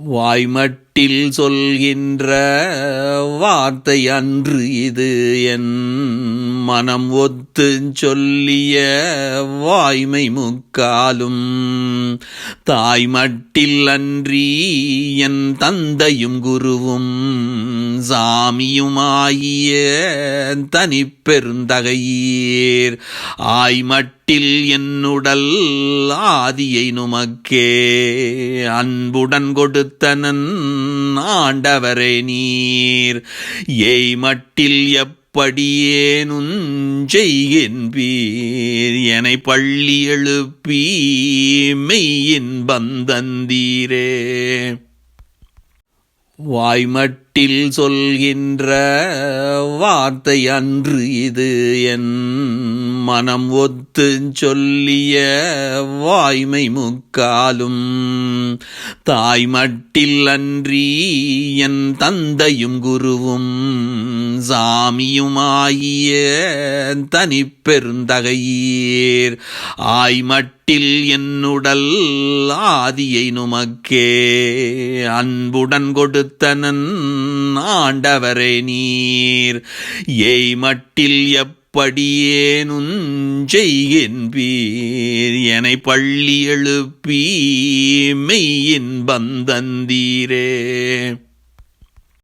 வாய்மட்டில் சொல்கின்ற வார்த்தை அன்று இது என் மனம் ஒத்து சொல்லிய வாய்மை முக்காலும். தாய் மட்டில் அன்றி என் தந்தையும் குருவும் சாமியுமாகிய தனிப்பெருந்தகையீர் ஆய்மட்டில் என்னுடல் ஆதியை நுமக்கே அன்புடன் கொடுத்தனன் ஆண்டவரே நீர். ஏய் மட்டில் எப் செய்கின்பீர் என பள்ளி எழுப்பி மெய்யின் பந்தந்தீரே வாய்மட்டில் சொல்கின்ற வார்த்தை அன்று இது என் மனம் ஒத்து சொல்லிய வாய்மை முக்காலும். தாய் மட்டில் அன்றி என் தந்தையும் குருவும் சாமியுமாகிய தனிப்பெருந்தகையீர் ஆய்மட்டில் என்னுடல் ஆதியை நுமக்கே. அன்புடன் கொடுத்தனன் ஆண்டவரே நீர். ஏய் மட்டில் எப் செய்கின்பீர் என பள்ளி எழுப்பி மெய்யின் பந்தந்தீரே